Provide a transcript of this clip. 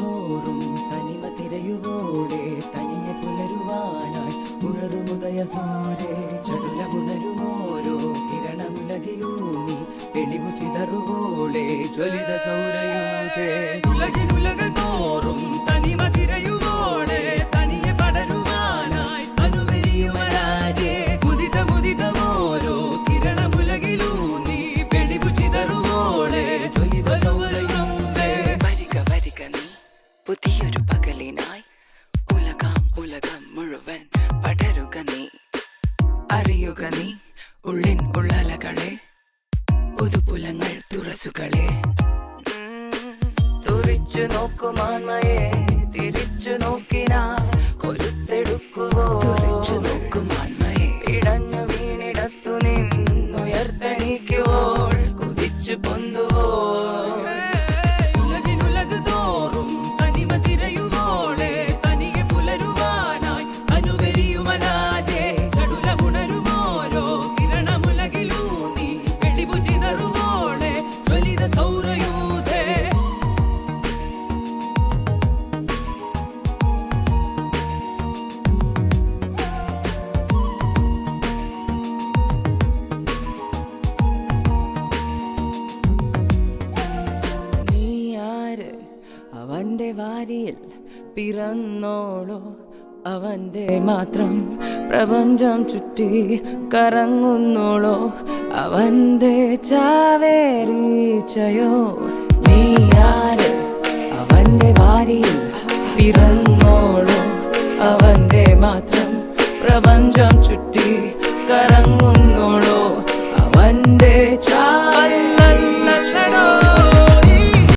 തോറും തനിമ തിരയുവോടെ തനിയെ പുലരുവാനായി ഉണരുമുദയ സൂര്യ ജ്വലിത സൗരയൂതേ ഉലകിനുലക തോറും തനിമ തിരയുവോടെ തനിയെ പടരുവാനായി അനുവരിയുമരാജേ മുദിത മുദിതമോരോ കിരണമുലകിലൂന്നി വെളിവു ചിതറുവോടെ ജ്വലിത സൗരയൂതേ വരിക വരിക നീ പുതിയൊരു പകലിനായി ഉലകം ഉലകം മുഴുവൻ പടരുക നീ. അറിയുക നീ ഉള്ളിൻ ഉള്ളലകളെ പുതുപുലങ്ങൾ തുറസുകളെ തുറിച്ചു നോക്കുമാൻമയെ തിരിച്ചു നോക്കിനാൽ കൊരുത്തെടുക്കുവോ? തുറിച്ചു നോക്കുമാൻമയെ ഇടഞ്ഞു വീണിടത്തു നിന്നുയർത്തെണീക്കുവോൾ കുതിച്ചു പൊന്തുവോ? അവന്റെ വാരിയിൽ പിറന്നോളോ. അവന്റെ മാത്രം പ്രപഞ്ചം ചുറ്റി കറങ്ങുന്നോളോ. അവന്റെ ചാവേറീച്ചയോ നീ ആര്? അവന്റെ വാരിയിൽ പിറന്നോളോ. അവന്റെ മാത്രം പ്രപഞ്ചം ചുറ്റി കറങ്ങുന്നോളോ. അവന്റെ ചാ